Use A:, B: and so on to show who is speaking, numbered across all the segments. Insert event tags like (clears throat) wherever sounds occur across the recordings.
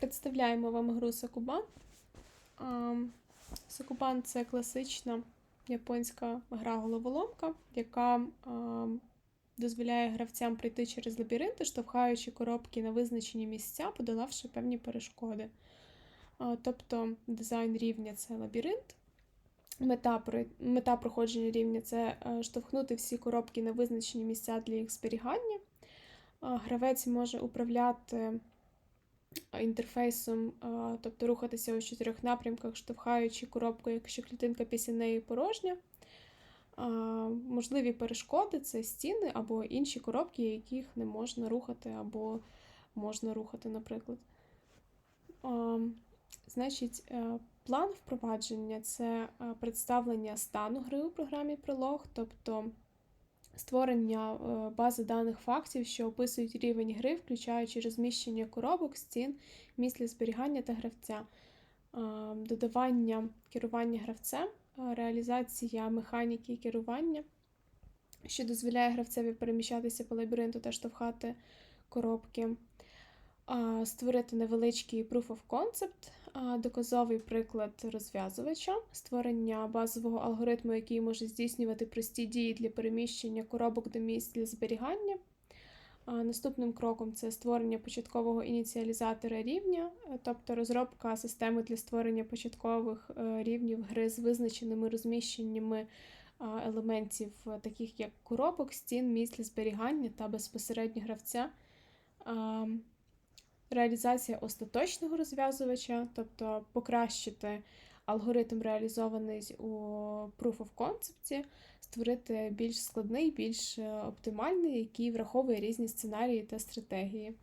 A: Представляємо вам гру Сакубан. Сакубан це класична японська гра головоломка, яка дозволяє гравцям пройти через лабіринти, штовхаючи коробки на визначені місця, подолавши певні перешкоди. Тобто дизайн рівня це лабіринт. Мета, мета проходження рівня це е, штовхнути всі коробки на визначені місця для їх зберігання. Гравець може управляти інтерфейсом, тобто рухатися у чотирьох напрямках, штовхаючи коробку, якщо клітинка після неї порожня. Можливі перешкоди це стіни або інші коробки, яких не можна рухати, або можна рухати, наприклад. Значить, е, план впровадження це е, представлення стану гри у програмі Пролог, тобто створення е, бази даних фактів, що описують рівень гри, включаючи розміщення коробок, стін, місць зберігання та гравця, Е, додавання керування гравцем, е, реалізація механіки керування, що дозволяє гравцеві переміщатися по лабіринту та штовхати коробки. Створити невеличкий proof of concept, доказовий приклад розв'язувача, створення базового алгоритму, який може здійснювати прості дії для переміщення коробок до місць для зберігання. Наступним кроком це створення початкового ініціалізатора рівня, е, тобто розробка системи для створення початкових е, рівнів гри з визначеними розміщеннями елементів, е, таких як коробок, стін, місць для зберігання та безпосередньо гравця. Реалізація остаточного розв'язувача, тобто покращити алгоритм, реалізований у Proof of Concept, створити більш складний, більш е, оптимальний, який враховує різні сценарії та стратегії.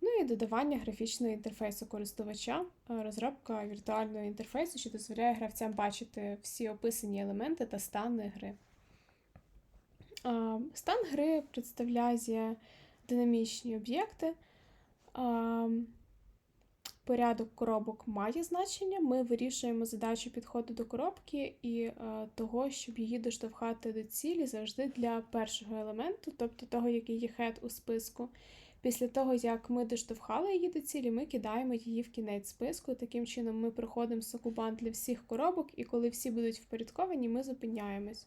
A: Ну і додавання графічного інтерфейсу користувача, е, розробка віртуального інтерфейсу, що дозволяє гравцям бачити всі описані елементи та стани гри. Стан гри представляє динамічні об'єкти. Порядок коробок має значення. Ми вирішуємо задачу підходу до коробки і е, того, щоб її доштовхати до цілі завжди для першого елементу, тобто того, який є хед у списку. Після того, як ми доштовхали її до цілі, ми кидаємо її в кінець списку. Таким чином, ми проходимо сокубан для всіх коробок, і коли всі будуть впорядковані, ми зупиняємось.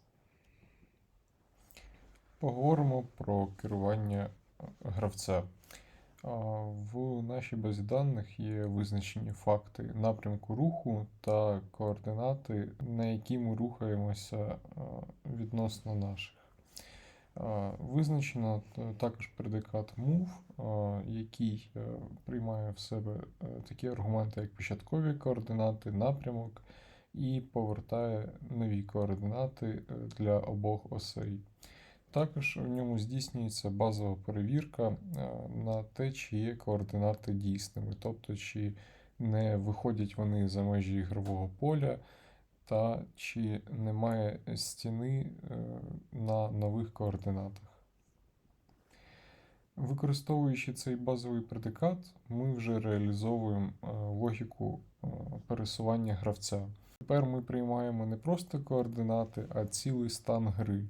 B: Поговоримо про керування е, гравця. В нашій базі даних є визначені факти напрямку руху та координати, на які ми рухаємося е, відносно наших. Визначено також предикат move, який е, приймає в себе е, такі аргументи, як початкові координати, напрямок, і повертає нові координати е, для обох осей. Також в ньому здійснюється базова перевірка е, на те, чи є координати дійсними, тобто чи не виходять вони за межі ігрового поля, та чи немає стіни е, на нових координатах. Використовуючи цей базовий предикат, ми вже реалізовуємо е, логіку пересування гравця. Тепер ми приймаємо не просто координати, а цілий стан гри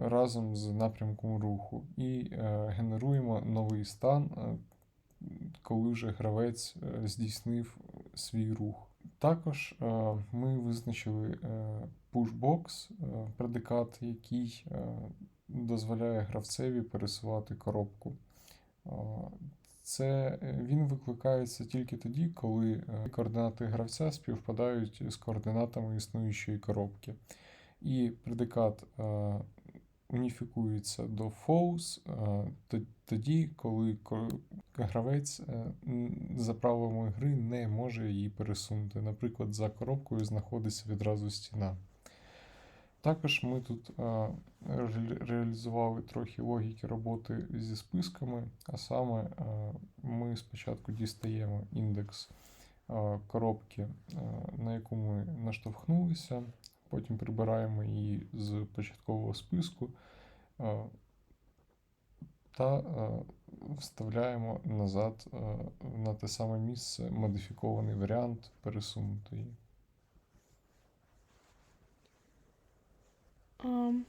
B: разом з напрямком руху і е, генеруємо новий стан, е, коли вже гравець е, здійснив свій рух. Також е, ми визначили е, pushbox, е, предикат, який е, дозволяє гравцеві пересувати коробку. Е, Це е, він викликається тільки тоді, коли е, координати гравця співпадають з координатами існуючої коробки. І предикат е, уніфікується до false е, тоді, коли гравець е, за правилами гри не може її пересунути. Наприклад, за коробкою знаходиться відразу стіна. Також ми тут реалізували трохи логіки роботи зі списками, а саме ми спочатку дістаємо індекс коробки, на яку ми наштовхнулися, потім прибираємо її з початкового списку е, та е, вставляємо назад е, на те саме місце модифікований варіант пересунутої.
A: Ам,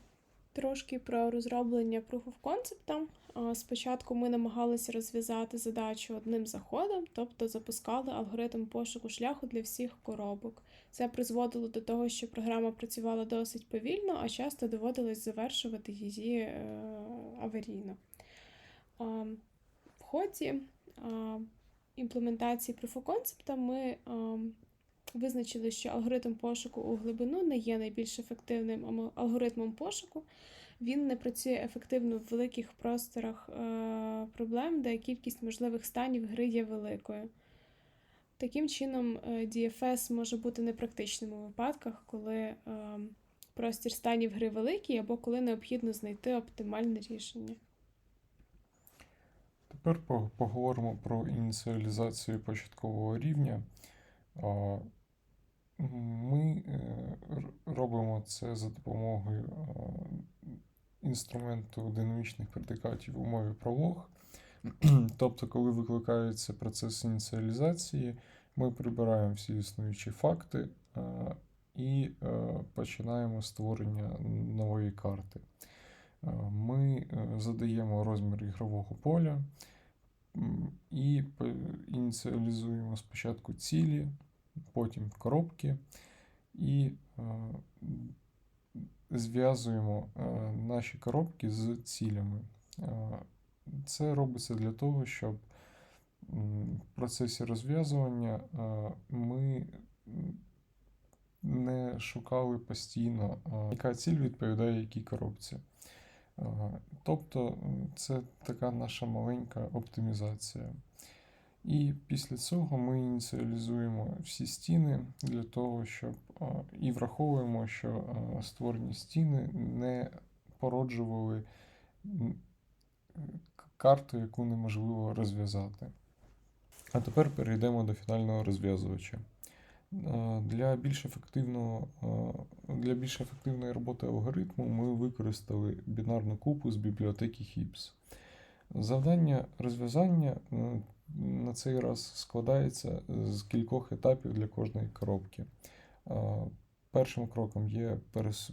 A: Трошки про розроблення Proof of Concept. Спочатку ми намагалися розв'язати задачу одним заходом, тобто запускали алгоритм пошуку шляху для всіх коробок. Це призводило до того, що програма працювала досить повільно, а часто доводилось завершувати її е, аварійно. А, В ході імплементації Proof of Concept ми визначили, що алгоритм пошуку у глибину не є найбільш ефективним алгоритмом пошуку. Він не працює ефективно в великих просторах е, проблем, де кількість можливих станів гри є великою. Таким чином, е, DFS може бути непрактичним у випадках, коли е, простір станів гри великий або коли необхідно знайти оптимальне рішення.
B: Тепер поговоримо про ініціалізацію початкового рівня. Ми е, робимо це за допомогою інструменту динамічних предикатів у мові пролог. (clears throat) Тобто, коли викликається процес ініціалізації, ми прибираємо всі існуючі факти і е, починаємо створення нової карти. Е, Ми е, задаємо розмір ігрового поля і ініціалізуємо спочатку цілі, потім коробки і е, зв'язуємо е, наші коробки з цілями. Е, Це робиться для того, щоб в процесі розв'язування ми не шукали постійно, яка ціль відповідає якій коробці. Тобто це така наша маленька оптимізація. І після цього ми ініціалізуємо всі стіни для того, щоб і враховуємо, що створені стіни не породжували карту, яку неможливо розв'язати. А тепер перейдемо до фінального розв'язувача. Для більш ефективного, для більш ефективної роботи алгоритму ми використали бінарну купу з бібліотеки HIPS. Завдання розв'язання на цей раз складається з кількох етапів для кожної коробки. Першим кроком є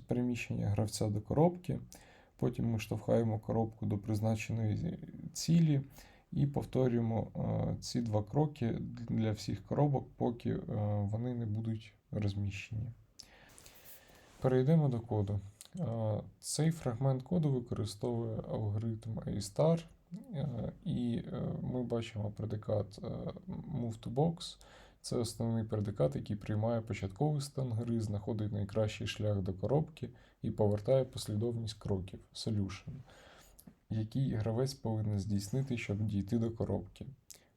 B: переміщення гравця до коробки, потім ми штовхаємо коробку до призначеної цілі і повторюємо ці два кроки для всіх коробок, поки вони не будуть розміщені. Перейдемо до коду. Цей фрагмент коду використовує алгоритм A-star, і е, ми бачимо предикат е, move to box. Це основний предикат, який приймає початковий стан гри, знаходить найкращий шлях до коробки і повертає послідовність кроків solution, який гравець повинен здійснити, щоб дійти до коробки.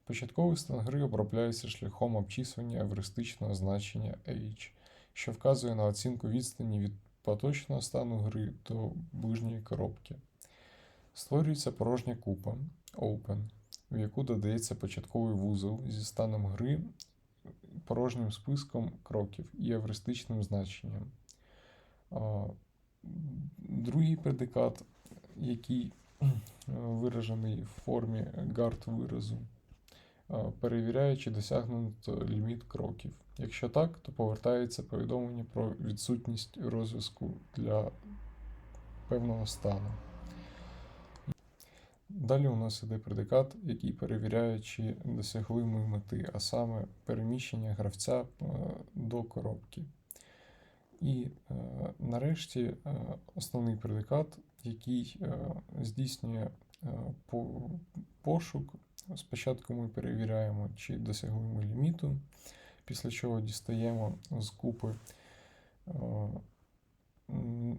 B: Початковий стан гри обробляється шляхом обчислення евристичного значення H, що вказує на оцінку відстані від поточного стану гри до ближньої коробки. Створюється порожня купа Open, в яку додається початковий вузол зі станом гри, порожнім списком кроків і евристичним значенням. Другий предикат, який виражений в формі гард виразу, перевіряє, чи досягнуто ліміт кроків. Якщо так, то повертається повідомлення про відсутність розв'язку для певного стану. Далі у нас іде предикат, який перевіряє, чи досягли ми мети, а саме переміщення гравця е, до коробки. І е, нарешті е, основний предикат, який здійснює по- пошук. Спочатку ми перевіряємо, чи досягли ми ліміту, після чого дістаємо з купи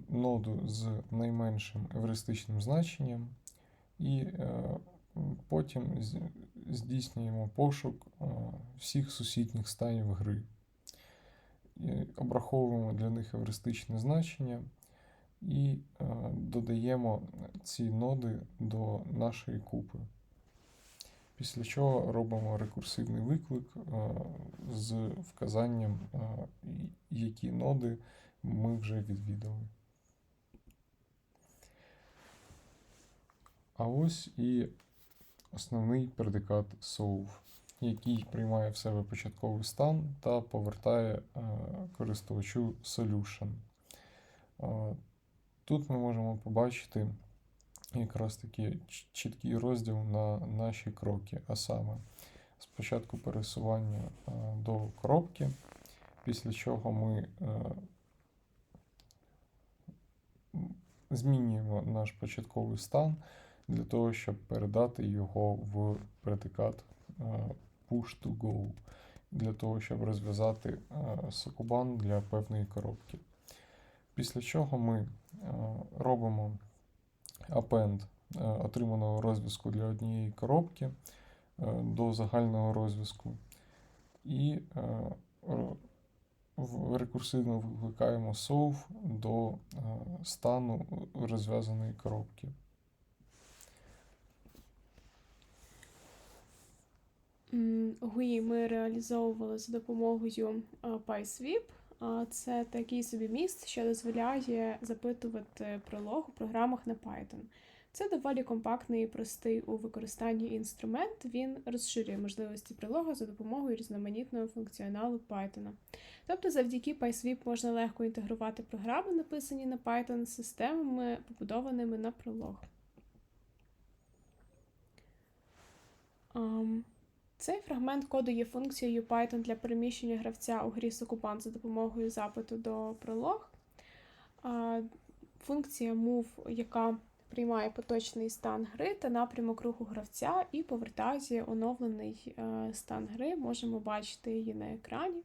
B: ноду з найменшим евристичним значенням, і е, потім здійснюємо пошук е, всіх сусідніх станів гри. І обраховуємо для них евристичне значення і е, додаємо ці ноди до нашої купи. Після чого робимо рекурсивний виклик з вказанням, які ноди ми вже відвідали. А ось і основний предикат solve, який приймає в себе початковий стан та повертає е, користувачу solution. Е, Тут ми можемо побачити якраз таки чіткий розділ на наші кроки, а саме спочатку пересування е, до коробки, після чого ми змінюємо наш початковий стан для того, щоб передати його в предикат е, push to go, для того, щоб розв'язати е, сокубан для певної коробки. Після чого ми е, робимо append е, отриманого розв'язку для однієї коробки е, до загального розв'язку. І е, рекурсивно викликаємо solve до е, стану розв'язаної коробки.
A: GUI ми реалізовували за допомогою а, PySweep. Це такий собі міст, що дозволяє запитувати пролог у програмах на Python. Це доволі компактний і простий у використанні інструмент. Він розширює можливості прилога за допомогою різноманітного функціоналу Python. Тобто, завдяки PySweep можна легко інтегрувати програми, написані на Python, з системами, побудованими на пролог. Ам, цей фрагмент коду є функцією Python для переміщення гравця у грі Сокупант за допомогою запиту до пролог. Функція move, яка приймає поточний стан гри та напрямок руху гравця і повертає оновлений е, стан гри. Можемо бачити її на екрані.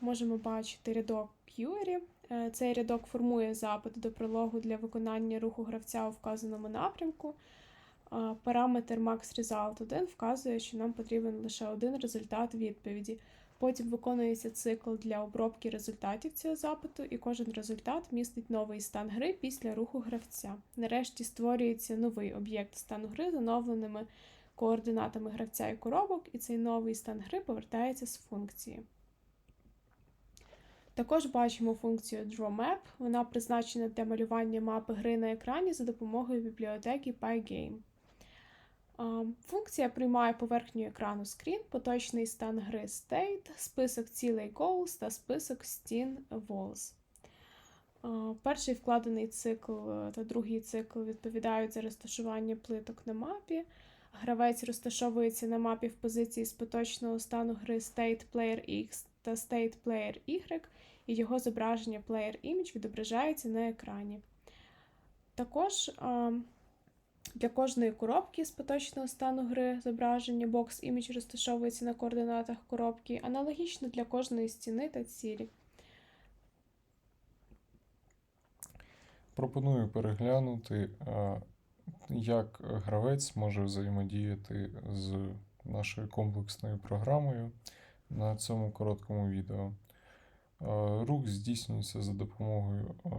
A: Можемо бачити рядок query. Е, Цей рядок формує запит до прологу для виконання руху гравця у вказаному напрямку. Параметр MaxResult1 вказує, що нам потрібен лише один результат відповіді. Потім виконується цикл для обробки результатів цього запиту, і кожен результат містить новий стан гри після руху гравця. Нарешті створюється новий об'єкт стану гри з оновленими координатами гравця і коробок, і цей новий стан гри повертається з функції. Також бачимо функцію DrawMap. Вона призначена для малювання мапи гри на екрані за допомогою бібліотеки PyGame. Функція приймає поверхню екрану скрін, поточний стан гри state, список цілей goals та список стін walls. Перший вкладений цикл е, та другий цикл відповідають за розташування плиток на мапі. Гравець розташовується на мапі в позиції з поточного стану гри State Player X та State Player Y, і його зображення Player Image відображається на екрані. Також для кожної коробки з поточного стану гри зображення Box Image розташовується на координатах коробки, аналогічно для кожної стіни та цілі.
B: Пропоную переглянути, е, як гравець може взаємодіяти з нашою комплексною програмою на цьому короткому відео. Е, Рух здійснюється за допомогою е,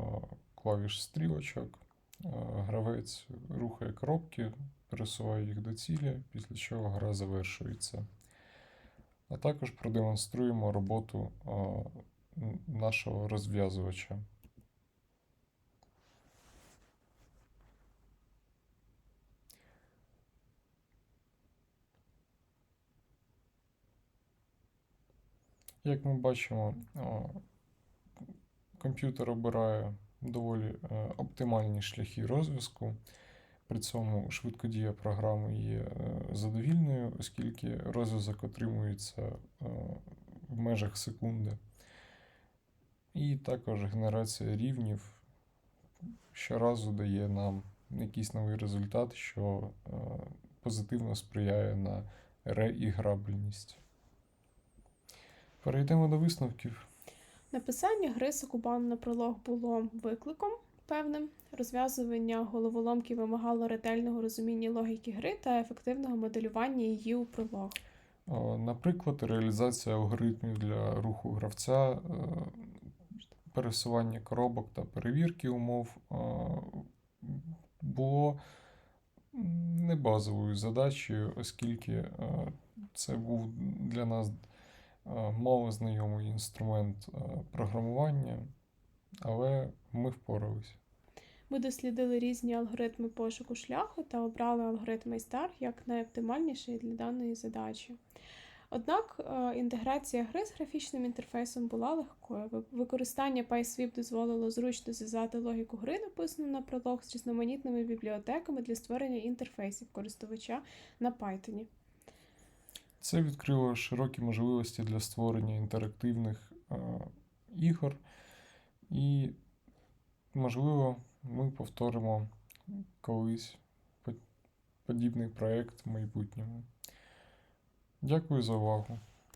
B: клавіш стрілочок. Е, Гравець рухає коробки, пересуває їх до цілі, після чого гра завершується. А також продемонструємо роботу е, нашого розв'язувача. Як ми бачимо, комп'ютер обирає доволі е, оптимальні шляхи розв'язку. При цьому швидкодія програми є е, задовільною, оскільки розв'язок отримується е, в межах секунди. І також генерація рівнів щоразу дає нам якийсь новий результат, що позитивно сприяє на реіграбельність. Перейдемо до висновків.
A: Написання гри Сокубан на пролог було викликом певним. Розв'язування головоломки вимагало ретельного розуміння логіки гри та ефективного моделювання її у пролог.
B: Наприклад, реалізація алгоритмів для руху гравця, е, пересування коробок та перевірки умов е, було не базовою задачею, оскільки е, це був для нас мало знайомий інструмент е, програмування, але ми впоралися.
A: Ми дослідили різні алгоритми пошуку шляху та обрали алгоритм Star як найоптимальніший для даної задачі. Однак е, інтеграція гри з графічним інтерфейсом була легкою. Використання PySwift дозволило зручно зв'язати логіку гри, написану на пролог, з різноманітними бібліотеками для створення інтерфейсів користувача на Python.
B: Це відкрило широкі можливості для створення інтерактивних е, ігор, і, можливо, ми повторимо колись подібний проєкт в майбутньому. Дякую за увагу.